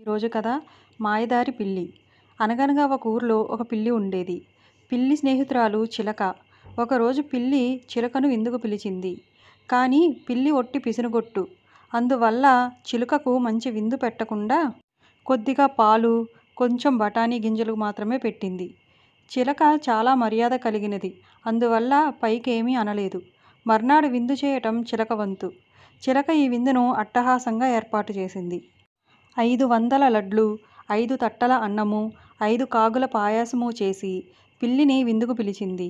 ఈరోజు కథ మాయదారి పిల్లి. అనగనగా ఒక ఊరిలో ఒక పిల్లి ఉండేది. పిల్లి స్నేహితురాలు చిలక. ఒకరోజు పిల్లి చిలకను విందుకు పిలిచింది. కానీ పిల్లి ఒట్టి పిసినుగొట్టు. అందువల్ల చిలుకకు మంచి విందు పెట్టకుండా కొద్దిగా పాలు కొంచెం బఠానీ గింజలు మాత్రమే పెట్టింది. చిలక చాలా మర్యాద కలిగినది. అందువల్ల పైకేమీ అనలేదు. మర్నాడు విందు చేయటం చిలక వంతు. చిలక ఈ విందును అట్టహాసంగా ఏర్పాటు చేసింది. ఐదు వందల లడ్లు ఐదు తట్టల అన్నము ఐదు కాగుల పాయసము చేసి పిల్లిని విందుకు పిలిచింది.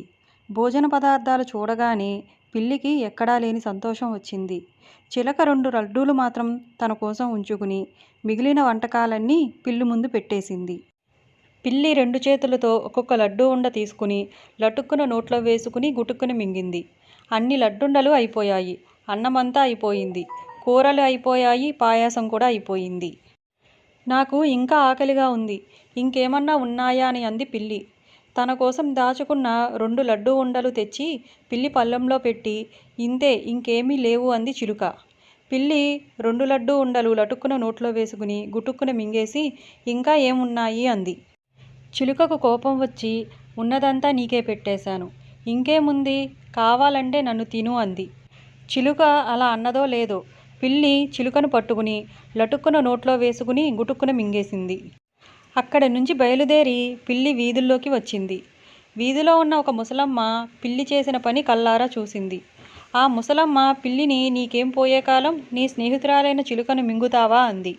భోజన పదార్థాలు చూడగానే పిల్లికి ఎక్కడా లేని సంతోషం వచ్చింది. చిలక రెండు లడ్డూలు మాత్రం తన కోసం ఉంచుకుని మిగిలిన వంటకాలన్నీ పిల్లి ముందు పెట్టేసింది. పిల్లి రెండు చేతులతో ఒక్కొక్క లడ్డూ ఉండ తీసుకుని లటుక్కున నోట్లో వేసుకుని గుటుక్కుని మింగింది. అన్ని లడ్డుండలు అయిపోయాయి. అన్నమంతా అయిపోయింది. కూరలు అయిపోయాయి. పాయాసం కూడా అయిపోయింది. నాకు ఇంకా ఆకలిగా ఉంది. ఇంకేమన్నా ఉన్నాయా అని అంది పిల్లి. తన కోసం దాచుకున్న రెండు లడ్డూ ఉండలు తెచ్చి పిల్లి పళ్ళెంలో పెట్టి ఇంతే ఇంకేమీ లేవు అంది చిలుక. పిల్లి రెండు లడ్డూ ఉండలు లటుక్కున నోట్లో వేసుకుని గుటుక్కున మింగేసి ఇంకా ఏమున్నాయి అంది. చిలుకకు కోపం వచ్చి ఉన్నదంతా నీకే పెట్టేశాను. ఇంకేముంది? కావాలంటే నన్ను తిను అంది. చిలుక అలా అన్నదో లేదో పిల్లి చిలుకను పట్టుకుని లటుక్కున నోట్లో వేసుకుని గుటుక్కున మింగేసింది. అక్కడ నుంచి బయలుదేరి పిల్లి వీధుల్లోకి వచ్చింది. వీధిలో ఉన్న ఒక ముసలమ్మ పిల్లి చేసిన పని కల్లారా చూసింది. ఆ ముసలమ్మ పిల్లిని నీకేం పోయే కాలం నీ స్నేహితురాలైన చిలుకను మింగుతావా అంది.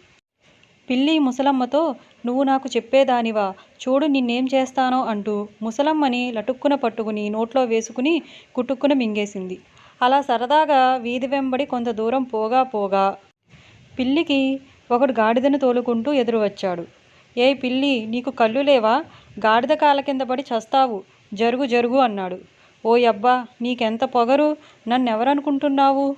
పిల్లి ముసలమ్మతో నువ్వు నాకు చెప్పేదానివా చూడు నిన్నేం చేస్తానో అంటూ ముసలమ్మని లటుక్కున పట్టుకుని నోట్లో వేసుకుని కుటుక్కున మింగేసింది. అలా సరదాగా వీధి వెంబడి కొంత దూరం పోగా పోగా పిల్లికి ఒకడు గాడిదను తోలుకుంటూ ఎదురు వచ్చాడు ఏ పిల్లి నీకు కళ్ళు లేవా? గాడిద కాల కింద పడి చస్తావు. జరుగు జరుగు అన్నాడు. ఓ అబ్బా నీకెంత పొగరు? నన్నెవరనుకుంటున్నావు?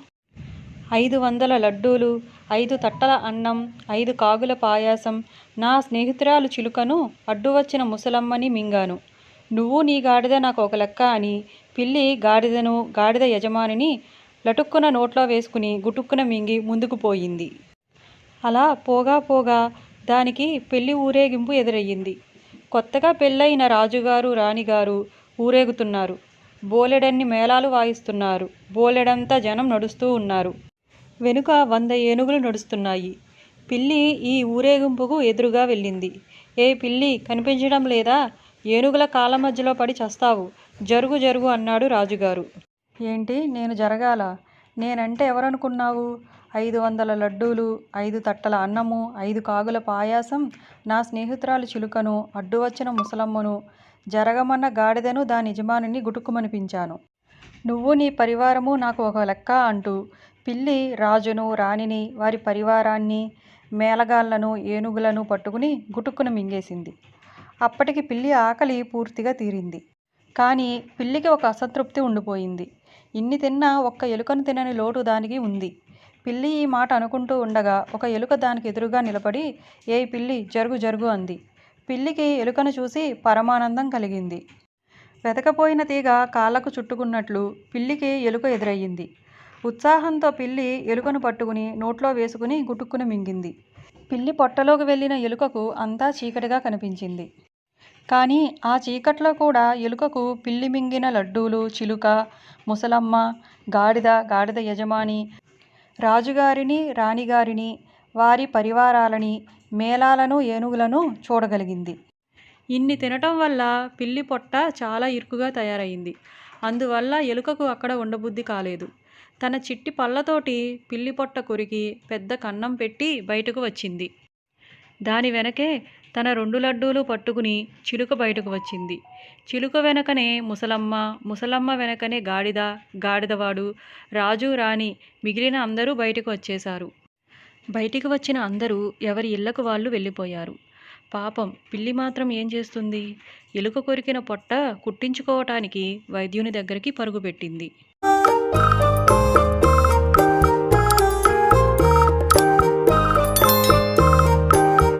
ఐదు వందల లడ్డూలు ఐదు తట్టల అన్నం ఐదు కాగుల పాయాసం నా స్నేహితురాలు చిలుకను అడ్డు వచ్చిన ముసలమ్మని మింగాను. నువ్వు నీ గాడిద నాకు ఒక లెక్క అని పిల్లి గాడిదను గాడిద యజమానిని లటుక్కున నోట్లో వేసుకుని గుటుక్కున మింగి ముందుకు పోయింది. అలా పోగా పోగా దానికి పెళ్ళి ఊరేగింపు ఎదురయ్యింది. కొత్తగా పెళ్ళైన రాజుగారు రాణిగారు ఊరేగుతున్నారు. బోలెడన్ని మేళాలు వాయిస్తున్నారు. బోలెడంతా జనం నడుస్తూ ఉన్నారు. వెనుక వంద ఏనుగులు నడుస్తున్నాయి. పిల్లి ఈ ఊరేగింపుకు ఎదురుగా వెళ్ళింది. ఏ పిల్లి కనిపించడం లేదా? ఏనుగుల కాళ్ళ మధ్యలో పడి చస్తావు. జరుగు జరుగు అన్నాడు రాజుగారు. ఏంటి? నేను జరగాల? నేనంటే ఎవరనుకున్నావు? ఐదు వందల లడ్డూలు ఐదు తట్టల అన్నము ఐదు కాగుల పాయాసం నా స్నేహితురాలు చిలుకను అడ్డు వచ్చిన ముసలమ్మను జరగమన్న గాడిదను దాని యజమానిని గుటుక్కుమనిపించాను. నువ్వు నీ పరివారము నాకు ఒక లెక్క అంటూ పిల్లి రాజును రాణిని వారి పరివారాన్ని మేళగాళ్ళను ఏనుగులను పట్టుకుని గుటుక్కున మింగేసింది. అప్పటికి పిల్లి ఆకలి పూర్తిగా తీరింది. కానీ పిల్లికి ఒక అసంతృప్తి ఉండిపోయింది. ఇన్ని తిన్నా ఒక్క ఎలుకను తినని లోటు దానికి ఉంది. పిల్లి ఈ మాట అనుకుంటూ ఉండగా ఒక ఎలుక దానికి ఎదురుగా నిలబడి ఏ పిల్లి జరుగు జరుగు అంది. పిల్లికి ఎలుకను చూసి పరమానందం కలిగింది. వెతకపోయిన తీగ కాళ్ళకు చుట్టుకున్నట్లు పిల్లికి ఎలుక ఎదురయ్యింది. ఉత్సాహంతో పిల్లి ఎలుకను పట్టుకుని నోట్లో వేసుకుని గుటుక్కుని మింగింది. పిల్లి పొట్టలోకి వెళ్ళిన ఎలుకకు అంతా చీకటిగా కనిపించింది. కానీ ఆ చీకట్లో కూడా ఎలుకకు పిల్లి మింగిన లడ్డూలు చిలుక ముసలమ్మ గాడిద గాడిద యజమాని రాజుగారిని రాణిగారిని వారి పరివారాలని మేళాలను ఏనుగులను చూడగలిగింది. ఇన్ని తినటం వల్ల పిల్లి పొట్ట చాలా ఇరుకుగా తయారైంది. అందువల్ల ఎలుకకు అక్కడ ఉండబుద్ధి కాలేదు. తన చిట్టి పళ్ళతోటి పిల్లి పొట్ట కొరికి పెద్ద కన్నం పెట్టి బయటకు వచ్చింది. దాని వెనకే తన రెండు లడ్డూలు పట్టుకుని చిలుక బయటకు వచ్చింది. చిలుక వెనకనే ముసలమ్మ ముసలమ్మ వెనకనే గాడిద గాడిదవాడు రాజు రాణి మిగిలిన అందరూ బయటకు వచ్చేశారు. బయటికి వచ్చిన అందరూ ఎవరి ఇళ్ళకు వాళ్ళు వెళ్ళిపోయారు. పాపం పిల్లి మాత్రం ఏం చేస్తుంది? ఎలుక కొరికిన పొట్ట కుట్టించుకోవటానికి వైద్యుని దగ్గరికి పరుగుపెట్టింది